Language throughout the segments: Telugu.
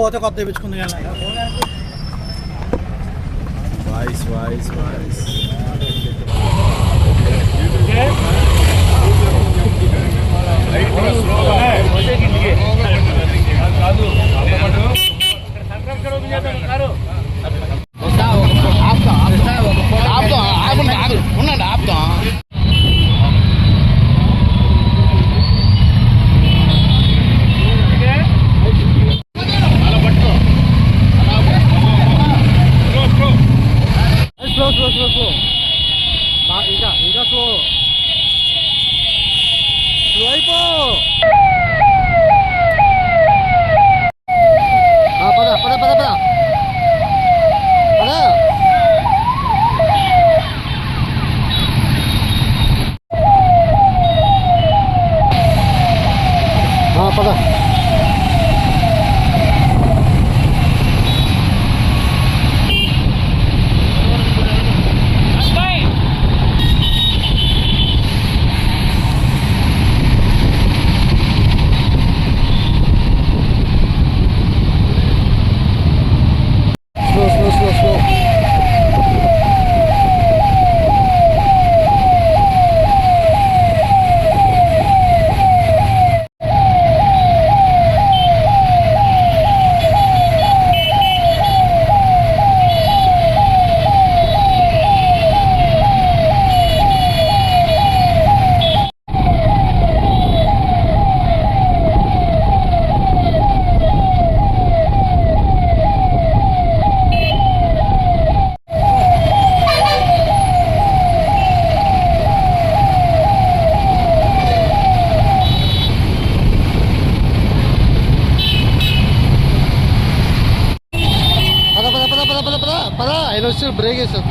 పోతే కొత్త తెప్పించుకుంది కానీ వాయిస్ వాయిస్ వాయిస్ po! పద పద పద పద పద పద పద. ఆయన వచ్చి బ్రేక్ వేసాడు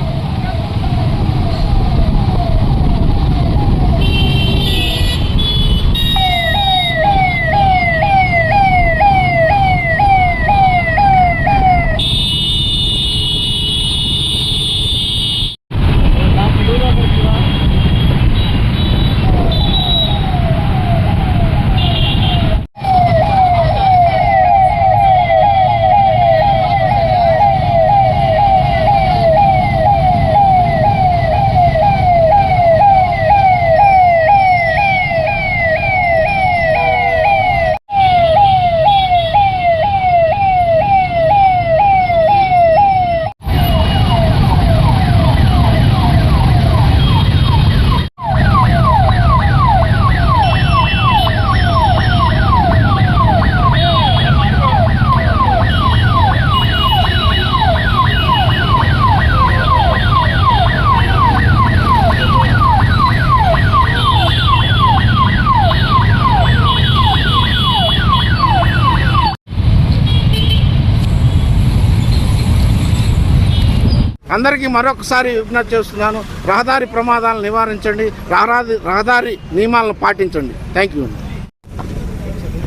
అందరికీ మరొకసారి విజ్ఞప్తి చేస్తున్నాను రహదారి ప్రమాదాలను నివారించండి రహదారి రహదారి నియమాలను పాటించండి. థ్యాంక్ యూ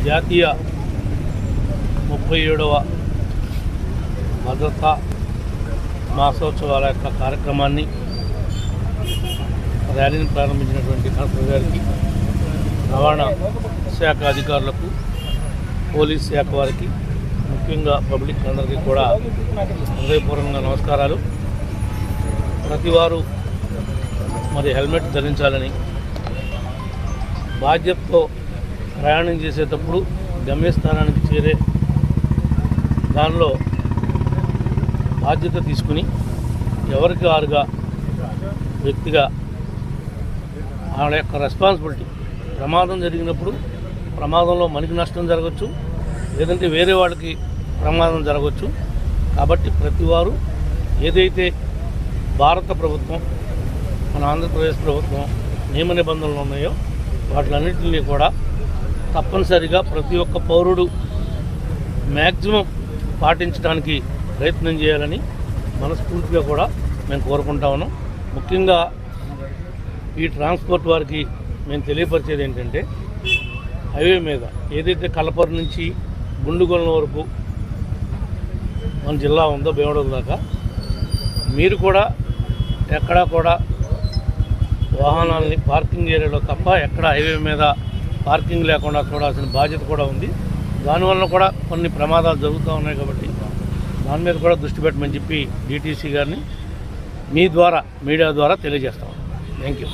జాతీయ ముప్పై ఏడవ భద్రతా మాసోత్సవాల యొక్క కార్యక్రమాన్ని ర్యాలీని ప్రారంభించినటువంటి కలెక్టర్ గారికి రవాణా శాఖ అధికారులకు పోలీస్ శాఖ వారికి ముఖ్యంగా పబ్లిక్ అందరికీ కూడా హృదయపూర్వకంగా నమస్కారాలు. ప్రతివారు మరి హెల్మెట్ ధరించాలని బాధ్యతతో ప్రయాణం చేసేటప్పుడు గమ్యస్థానానికి చేరే దానిలో బాధ్యత తీసుకుని ఎవరికి వారుగా వ్యక్తిగా వాళ్ళ యొక్క రెస్పాన్సిబిలిటీ ప్రమాదం జరిగినప్పుడు ప్రమాదంలో మనకి నష్టం జరగచ్చు లేదంటే వేరే వాళ్ళకి ప్రమాదం జరగవచ్చు కాబట్టి ప్రతివారు ఏదైతే భారత ప్రభుత్వం మన ఆంధ్రప్రదేశ్ ప్రభుత్వం నియమ నిబంధనలు ఉన్నాయో వాటిలన్నింటినీ కూడా తప్పనిసరిగా ప్రతి ఒక్క పౌరుడు మ్యాక్సిమం పాటించడానికి ప్రయత్నం చేయాలని మనస్ఫూర్తిగా కూడా మేము కోరుకుంటా ఉన్నాం. ముఖ్యంగా ఈ ట్రాన్స్పోర్ట్ వారికి మేము తెలియపరిచేది ఏంటంటే హైవే మీద ఏదైతే కలపర్ నుంచి గుండుగొలం వరకు మన జిల్లా ఉందో భీమడోల దాకా మీరు కూడా ఎక్కడా కూడా వాహనాలని పార్కింగ్ ఏరియాలో తప్ప ఎక్కడ హైవే మీద పార్కింగ్ లేకుండా చూడాల్సిన బాధ్యత కూడా ఉంది. దానివల్ల కూడా కొన్ని ప్రమాదాలు జరుగుతూ ఉన్నాయి కాబట్టి దాని మీద కూడా దృష్టి పెట్టమని చెప్పి డిటీసీ గారిని మీ ద్వారా మీడియా ద్వారా తెలియజేస్తాం థ్యాంక్ యూ.